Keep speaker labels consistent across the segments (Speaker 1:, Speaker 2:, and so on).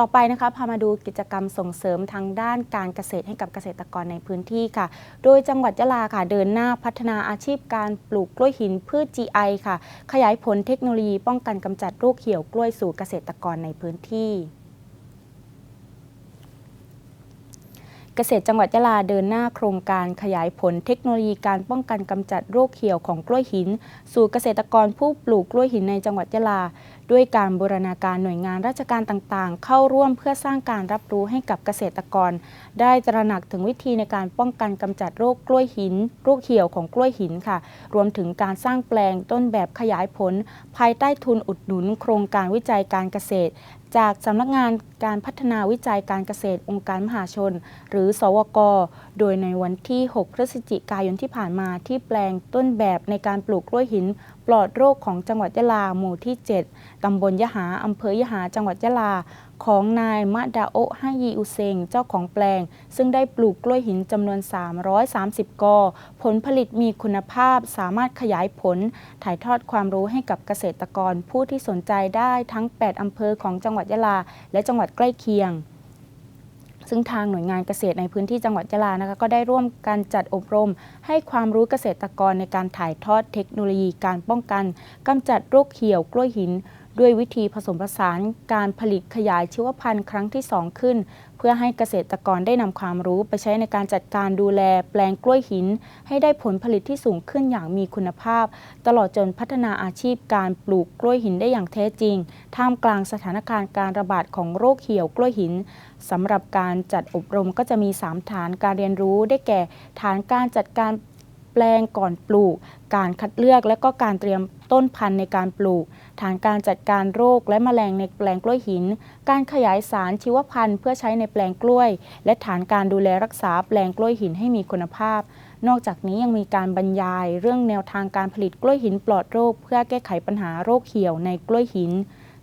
Speaker 1: ต่อไปนะคะพามาดูกิจกรรมส่งเสริมทางด้านการเกษตรให้กับเกษตรกรในพื้นที่ค่ะ โดยจังหวัดยะลาค่ะเดินหน้าพัฒนาอาชีพการปลูกกล้วยหินพืช GI ค่ะ ขยายผลเทคโนโลยีป้องกันกำจัดโรคเหี่ยวกล้วยสู่เกษตรกรในพื้นที่ เกษตรจังหวัดยะลาเดินหน้าโครงการขยายผลเทคโนโลยีการป้องกันกำจัดโรคเหี่ยวของกล้วยหิน สู่เกษตรกรผู้ปลูกกล้วยหินในจังหวัดยะลา ด้วยการบูรณาการหน่วยงานราชการต่างๆ เข้าร่วมเพื่อสร้างการรับรู้ให้กับเกษตรกร ได้ตระหนักถึงวิธีในการป้องกันกำจัดโรคกล้วยหิน โรคเหี่ยวของกล้วยหินค่ะ รวมถึงการสร้างแปลงต้นแบบขยายผล ภายใต้ทุนอุดหนุน โครงการวิจัยการเกษตร จากสำนักงานการพัฒนาวิจัยการเกษตรองค์การมหาชน หรือสวก โดยในวันที่ 6 พฤศจิกายนที่ผ่านมาที่แปลงต้นแบบในการปลูกกล้วยหินปลอดโรคของจังหวัดยะลาหมู่ที่ 7 ตำบลยะหา อำเภอยะหา จังหวัดยะลา ของนายมะดาโอฮายีอุเซง เจ้าของแปลง ซึ่งได้ปลูกกล้วยหินจำนวน 330 กอ ผลผลิตมีคุณภาพ สามารถขยายผล ถ่ายทอดความรู้ให้กับเกษตรกรผู้ที่สนใจได้ทั้ง 8 อำเภอของจังหวัดยะลา และจังหวัดใกล้เคียง ซึ่งทางหน่วยงานเกษตรในพื้นที่จังหวัดยะลานะคะก็ได้ร่วมกันจัดอบรม ให้ความรู้เกษตรกรในการถ่ายทอดเทคโนโลยีการป้องกันกำจัดโรคเหี่ยวกล้วยหิน ด้วยวิธีผสมผสานการผลิตขยายชีวพันธุ์ครั้งที่ 2 ขึ้น เพื่อให้เกษตรกรได้นำความรู้ไปใช้ในการจัดการดูแลแปลงกล้วยหิน ให้ได้ผลผลิตที่สูงขึ้นอย่างมีคุณภาพ ตลอดจนพัฒนาอาชีพการปลูกกล้วยหินได้อย่างแท้จริง ท่ามกลางสถานการณ์การระบาดของโรคเหี่ยวกล้วยหินสำหรับการจัดอบรมก็จะมี 3 ฐานการเรียนรู้ได้แก่ ฐานการจัดการ แปลงก่อนปลูก การคัดเลือกและก็การเตรียมต้นพันธุ์ในการปลูก ฐานการจัดการโรคและแมลงในแปลงกล้วยหิน การขยายสารชีวพันธุ์เพื่อใช้ในแปลงกล้วย และฐานการดูแลรักษาแปลงกล้วยหินให้มีคุณภาพ นอกจากนี้ยังมีการบรรยาย เรื่องแนวทางการผลิตกล้วยหินปลอดโรค เพื่อแก้ไขปัญหาโรคเหี่ยวในกล้วยหิน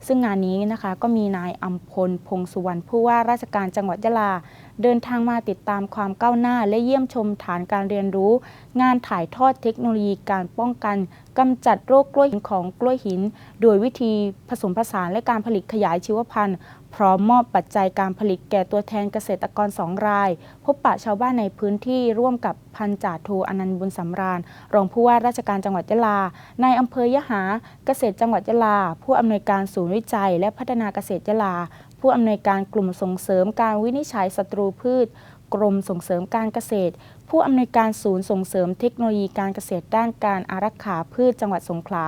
Speaker 1: ซึ่งงานนี้นะคะก็มีนายอัมพลพงสุวรรณผู้ว่าราชการจังหวัดยะลา เดินทางมาติดตามความก้าวหน้า และเยี่ยมชมฐานการเรียนรู้ งานถ่ายทอดเทคโนโลยีการป้องกันกำจัดโรคกล้วยหินของกล้วยหิน โดยวิธีผสมผสานและการผลิตขยายชีวพันธุ์ พร้อมมอบปัจจัยการผลิตแก่ตัวแทนเกษตรกรสองราย พบปะชาวบ้านในพื้นที่ร่วมกับพันจ่าโทอนันต์บุญสำราญ รองผู้ว่าราชการจังหวัดยะลา ในอำเภอยะหาเกษตรจังหวัดยะลา ผู้อำนวยการศูนย์วิจัย และพัฒนาเกษตรยะลา ผู้อำนวยการกลุ่มส่งเสริมการวินิจฉัยศัตรูพืช กรมส่งเสริมการเกษตร ผู้อำนวยการศูนย์ส่งเสริมเทคโนโลยีการเกษตรด้านการอารักขาพืชจังหวัดสงขลา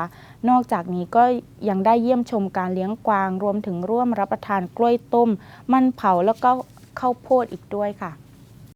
Speaker 1: นอกจากนี้ก็ยังได้เยี่ยมชมการเลี้ยงกวาง รวมถึงร่วมรับประทานกล้วยต้ม มันเผาแล้วก็ข้าวโพดอีกด้วยค่ะ